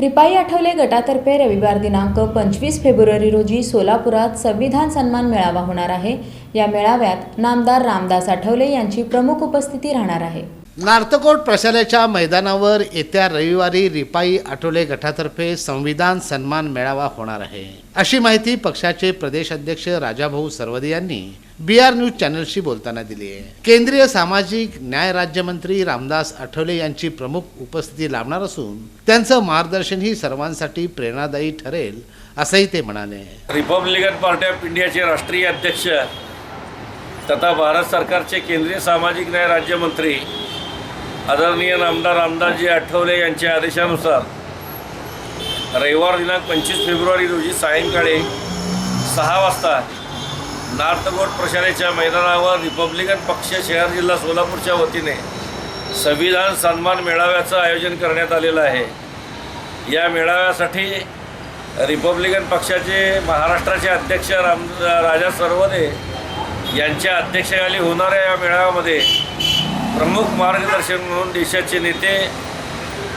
रिपाई आठवले गटातर्फे रविवार दिनांक पंचवीस फेब्रुवारी रोजी सोलापुरात संविधान सन्मान मेळावा होणार आहे. या मेळाव्यात नामदार रामदास आठवले यांची प्रमुख उपस्थिती राहणार आहे. नार्तकोट प्रशालेच्या मैदानावर येत्या रविवारी रिपाई आठवले गटातर्फे संविधान सन्मान मेळावा होणार आहे. अशी माहिती पक्षाचे प्रदेश अध्यक्ष राजाभाऊ सरवदे यांनी बी आर न्यूज चॅनलशी बोलताना दिली आहे. केंद्रीय सामाजिक न्याय राज्यमंत्री रामदास आठवले यांची प्रमुख उपस्थिती लाभणार असून त्यांचं मार्गदर्शनही सर्वांसाठी प्रेरणादायी ठरेल असंही ते म्हणाले. रिपब्लिकन पार्टी ऑफ इंडियाचे राष्ट्रीय अध्यक्ष तथा भारत सरकारचे केंद्रीय सामाजिक न्याय राज्यमंत्री आदरणीय आमदार रामदासजी आठवले यांच्या आदेशानुसार रविवार दिनांक पंचवीस फेब्रुवारी रोजी सायंकाळी सहा वाजता नॉर्थ गोट प्रशालेच्या मैदानावर रिपब्लिकन पक्ष शहर जिल्हा सोलापूरच्या वतीने संविधान सन्मान मेळाव्याचं आयोजन करण्यात आलेलं आहे. या मेळाव्यासाठी रिपब्लिकन पक्षाचे महाराष्ट्राचे अध्यक्ष राम राजा सरवदे यांच्या अध्यक्षतेखाली होणाऱ्या या मेळाव्यामध्ये प्रमुख मार्गदर्शन म्हणून देशाचे नेते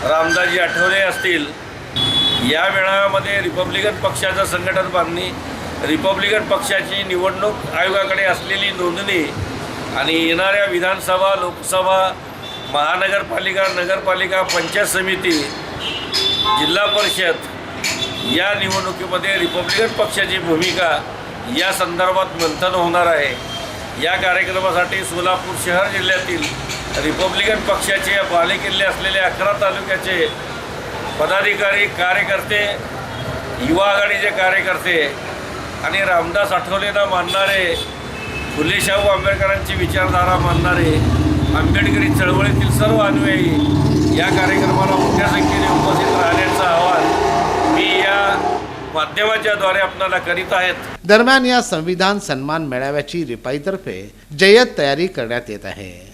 रामदासजी आठवले असतील या मेळाव्यामध्ये रिपब्लिकन पक्षाचं संघटन बांधणी रिपब्लिकन पक्षाची निवडणूक आयोगाकडे असलेली नोंदणी आणि येणाऱ्या विधानसभा लोकसभा महानगरपालिका नगरपालिका पंचायत समिती जिल्हा परिषद या निवडणुकीमध्ये रिपब्लिकन पक्षाची भूमिका या संदर्भात मंथन होणार आहे. या कार्यक्रमासाठी सोलापूर शहर जिल्ह्यातील रिपब्लिकन पक्षाचे बालेकिल्ले असलेले अकरा तालुक्याचे पदाधिकारी कार्यकर्ते युवा आघाडीचे कार्यकर्ते आणि रामदास आठवलेंना मानणारे फुलेशाहू आंबेडकरांची विचारधारा मानणारे आंबेडकरी चळवळीतील सर्व अनुयायी या कार्यक्रमाला मोठ्या संख्येने उपस्थित राहण्याचं आवाहन माध्यमाच्या द्वारे आपल्याला करीत आहेत. दरम्यान या संविधान सन्मान मेळाव्याची रिपाईतर्फे जय्यत तयारी करण्यात येत आहे.